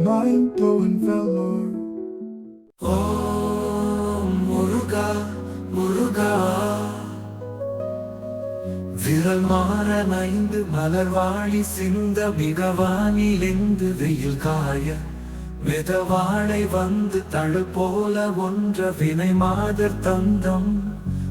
Mind blowing velour. ஓம் முருகா முருகா விரல் மாற நைந்து மலர்வாழி சிந்த மிகவானிலிந்து வெயில் காய மிதவாழை வந்து தழு போல ஒன்ற வினை மாதர் தந்தம்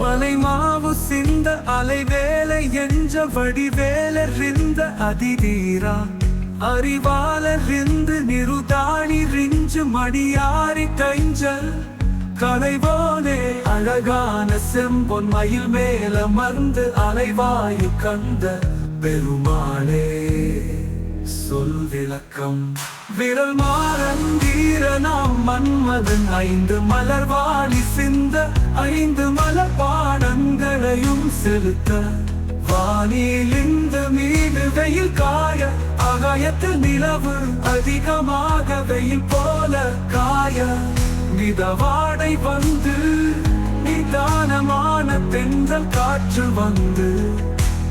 மலைமாவு சிந்த அலைவேலை என்ற வடிவேலறிந்த அதிதீரா. அறிவாளர் இருந்து நிருதாணி ரிஞ்சு மடியாரி கைஞ்சல் கலைவோனே. அழகான செம்பொன் மயில் மேல மருந்து அலைவாயு கந்த பெருமாளே. சொல் விளக்கம். விரல் மாறந்தீர நாம் மன்மதன். ஐந்து மலர்வாணி சிந்த ஐந்து மலர் பாடங்களையும் செலுத்த. வானிலிந்து மீது வெயில் காய ஆகாயத்தில் நிலவு அதிகமாக வெயில் போல காய. மிதவாடை வந்து நிதானமான தென்றல் காற்று வந்து.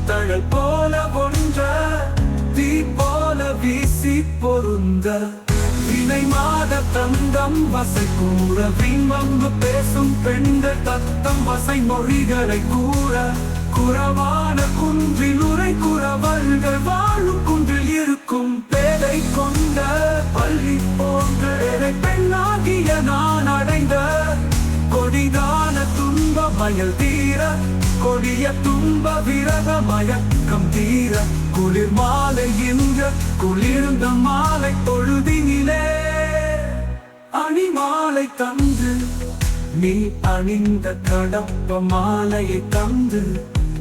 தழல் போல ஒன்ற தீ போல வீசி பொருந்த வினை மாத தந்தம் வசை கூற விண்வம்பு பேசும் பெண்கள் தத்தம் வசை மொழிகளை கூற குறவான குன்றில் உரை குறவர்கள் வாழும் குன்றில் இருக்கும் பேதை கொண்ட பள்ளி போன்ற பெண்ணாகிய நான் அடைந்த கொடிதான துன்ப மயல் தீர கொடிய துன்ப விரத மயக்கம் தீர குளிர் மாலை என்ற குளிர்ந்த மாலை பொழுதினிலே. அணி மாலை தந்து நீ அணிந்த கடப்ப மாலையை தந்து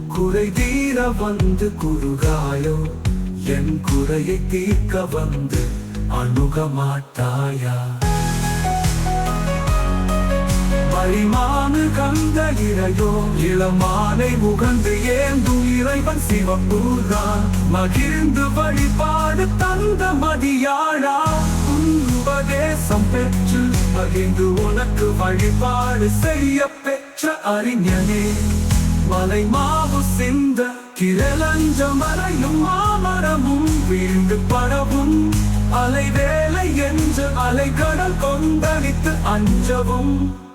குறை தீர வந்து குறுகாயோ என் குறையை தீர்க்க வந்து அணுக மாட்டாயா பரிமானு கந்த இறையோ இளமானை முகந்து ஏந்து இறைவன் சிவம்பூர்தான் மகிழ்ந்து வழிபாடு தந்த மதியாழா உபதேசம் பெற்று மகிழ்ந்து உனக்கு வழிபாடு செய்ய பெற்ற அறிஞனே. மலை மாவு சிந்த கிரலஞ்ச மறையும் மாமரமும் வீழ்ந்து பரவும் அலை வேலை என்று அலைகடல் கொந்தளித்து அஞ்சவும்.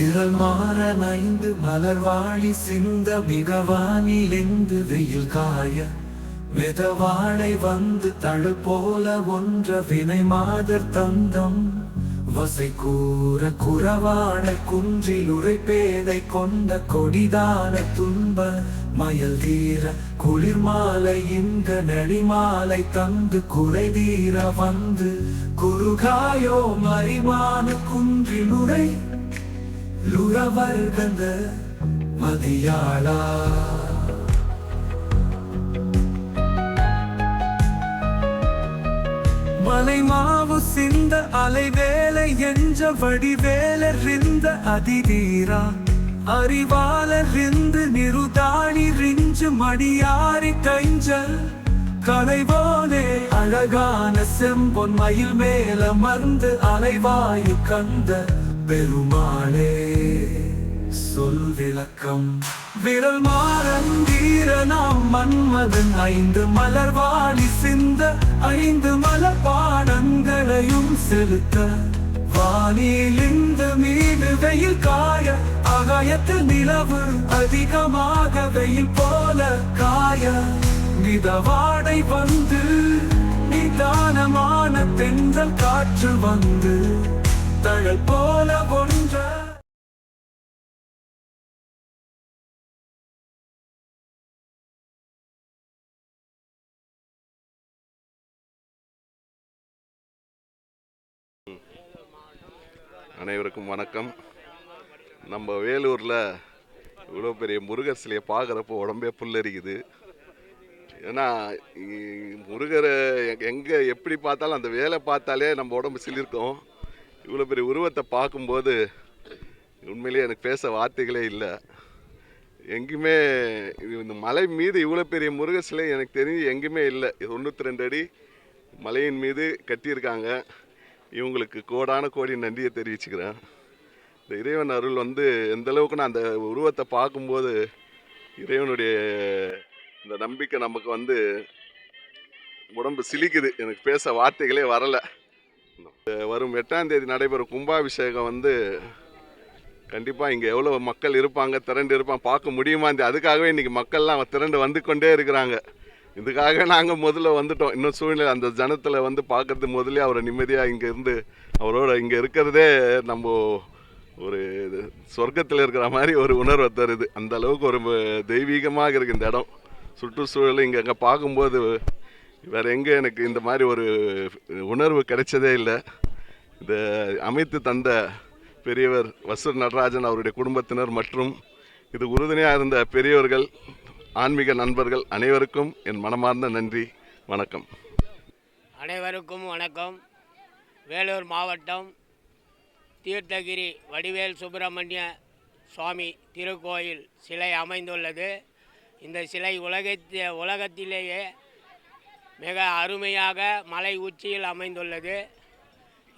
விரல் மாற நைந்து மலர்வாழி சிந்த மிகவானிலிந்து வெயில் காய மிதவாழை வந்து தழு போல ஒன்ற வினை மாதர் தந்தம். வசை கூற குறவான குன்றில் உரைப்பேதை கொண்ட கொடிதான துன்ப மயல் தீர குளிர் மாலை இந்த நெடிமாலை தந்து குறை தீர வந்து குறுகாயோ மறிமான குன்றில் உரை லுறவர் லுறவர்கந்த மதியாளா. மலை மாவு சிந்த அலைவேலை என்ற வடிவேலர் இருந்த அதிதீரா. அறிவாளர் இருந்து நிருதாணி ரிஞ்சு மடியாரி கைஞ்சல் கலைவானே அழகான செம்பொன் மயில் மேல மருந்து அலைவாயு கந்த. பெருமாளே சொல் விளக்கம். விரல் மாறன் வீரனாம் மன்மதன் ஐந்து மலர்வாணி சிந்த ஐந்து மலர் பாடங்களையும் செலுத்த. வானிலிந்து மீது வெயில் காய ஆகாயத்தில் நிலவு அதிகமாக வெயில் போல காய. மிதவாடை வந்து நிதானமான தென்றல் காற்று வந்து தழல் போல ஒன்ற. அனைவருக்கும் வணக்கம். நம்ம வேலூரில் இவ்வளோ பெரிய முருகர் சிலையை பார்க்குறப்போ உடம்பே புல்லரிக்குது. ஏன்னா முருகரை எங்கே எப்படி பார்த்தாலும் அந்த வேலை பார்த்தாலே நம்ம உடம்பு சிலிர்க்கும். இவ்வளோ பெரிய உருவத்தை பார்க்கும்போது உண்மையிலேயே எனக்கு பேச வார்த்தைகளே இல்லை. எங்கேயுமே இது இந்த மலை மீது இவ்வளோ பெரிய முருக சிலை எனக்கு தெரிஞ்சு எங்கேயுமே இல்லை. தொண்ணூற்றி ரெண்டு அடி மலையின் மீது கட்டியிருக்காங்க. இவங்களுக்கு கோடான கோடி நன்றியை தெரிவிச்சுக்கிறேன். இந்த இறைவன் அருள் வந்து எந்த அளவுக்கு நான் அந்த உருவத்தை பார்க்கும்போது இறைவனுடைய இந்த நம்பிக்கை நமக்கு வந்து உடம்பு சிலிக்குது. எனக்கு பேச வார்த்தைகளே வரலை. வரும் எட்டாம் தேதி நடைபெறும் கும்பாபிஷேகம் வந்து கண்டிப்பாக இங்கே எவ்வளோ மக்கள் இருப்பாங்க திரண்டு இருப்பாங்க பார்க்க முடியுமா? இந்த அதுக்காகவே இன்றைக்கி மக்கள்லாம் திரண்டு வந்து கொண்டே இருக்கிறாங்க. இதுக்காக நாங்கள் முதல்ல வந்துட்டோம். இன்னும் சூழ்நிலை அந்த ஜனத்தில் வந்து பார்க்கறது முதலே அவரை நிம்மதியாக இங்கே இருந்து அவரோட இங்கே இருக்கிறதே நம்ம ஒரு இது சொர்க்கத்தில் இருக்கிற மாதிரி ஒரு உணர்வை தருது. அந்த அளவுக்கு ஒரு தெய்வீகமாக இருக்குது இந்த இடம். சுற்றுச்சூழல் இங்கே அங்கே பார்க்கும்போது வேற எங்கே எனக்கு இந்த மாதிரி ஒரு உணர்வு கிடைச்சதே இல்லை. இந்த அமைத்து தந்த பெரியவர் வசூர் நடராஜன் அவருடைய குடும்பத்தினர் மற்றும் இது உறுதுணையாக இருந்த பெரியவர்கள் ஆன்மீக நண்பர்கள் அனைவருக்கும் என் மனமார்ந்த நன்றி வணக்கம். அனைவருக்கும் வணக்கம். வேலூர் மாவட்டம் தீர்த்தகிரி வடிவேல் சுப்பிரமணிய சுவாமி திருக்கோயில் சிலை அமைந்துள்ளது. இந்த சிலை உலகத்தி உலகத்திலேயே மிக அருமையாக மலை உச்சியில் அமைந்துள்ளது.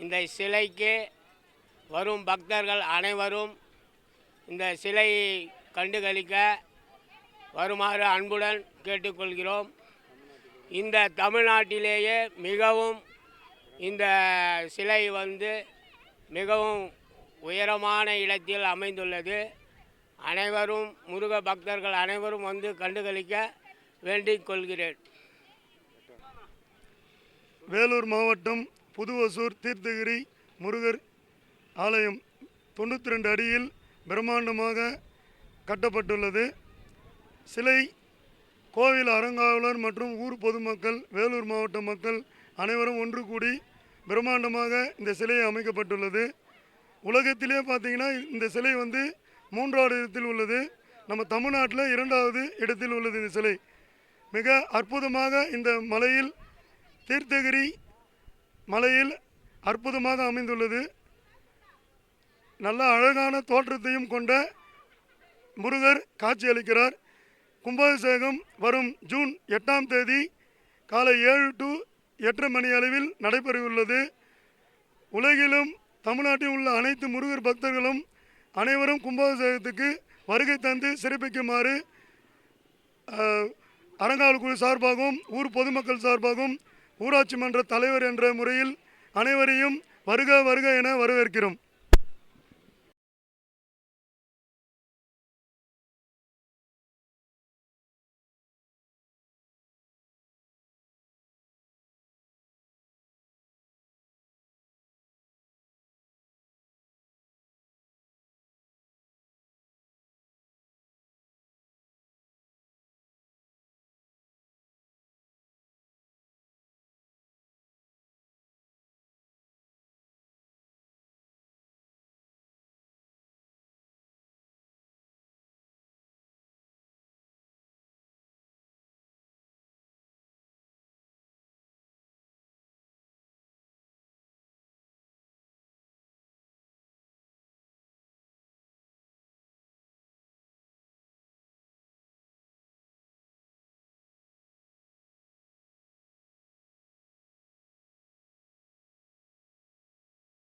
இந்த சிலைக்கு வரும் பக்தர்கள் அனைவரும் இந்த சிலையை கண்டுகளிக்க வருமாறு அன்புடன் கேட்டுக்கொள்கிறோம். இந்த தமிழ்நாட்டிலேயே மிகவும் இந்த சிலை வந்து மிகவும் உயரமான இடத்தில் அமைந்துள்ளது. அனைவரும் முருக பக்தர்கள் அனைவரும் வந்து கண்டுகளிக்க வேண்டிக் கொள்கிறேன். வேலூர் மாவட்டம் புதுவசூர் தீர்த்தகிரி முருகர் ஆலயம் தொண்ணூற்றி ரெண்டு அடியில் பிரம்மாண்டமாக கட்டப்பட்டுள்ளது. சிலை கோவில் அறங்காவலர் மற்றும் ஊர் பொதுமக்கள் வேலூர் மாவட்ட மக்கள் அனைவரும் ஒன்று கூடி பிரம்மாண்டமாக இந்த சிலை அமைக்கப்பட்டுள்ளது. உலகத்திலே பார்த்தீங்கன்னா இந்த சிலை வந்து மூன்றாவது இடத்தில் உள்ளது. நம்ம தமிழ்நாட்டில் இரண்டாவது இடத்தில் உள்ளது இந்த சிலை. மிக அற்புதமாக இந்த மலையில் தீர்த்தகிரி மலையில் அற்புதமாக அமைந்துள்ளது. நல்ல அழகான தோற்றத்தையும் கொண்ட முருகர் காட்சியளிக்கிறார் கும்பாபிஷேகம் வரும் ஜூன் எட்டாம் தேதி காலை ஏழு டு எட்டரை மணி அளவில் நடைபெறவுள்ளது. உலகிலும் தமிழ்நாட்டில் உள்ள அனைத்து முருகர் பக்தர்களும் அனைவரும் கும்பாபிஷேகத்துக்கு வருகை தந்து சிறப்பிக்குமாறு அரங்காவல் குழு சார்பாகவும் ஊர் பொதுமக்கள் சார்பாகவும் ஊராட்சி மன்ற தலைவர் என்ற முறையில் அனைவரையும் வருக வருக என வரவேற்கிறோம்.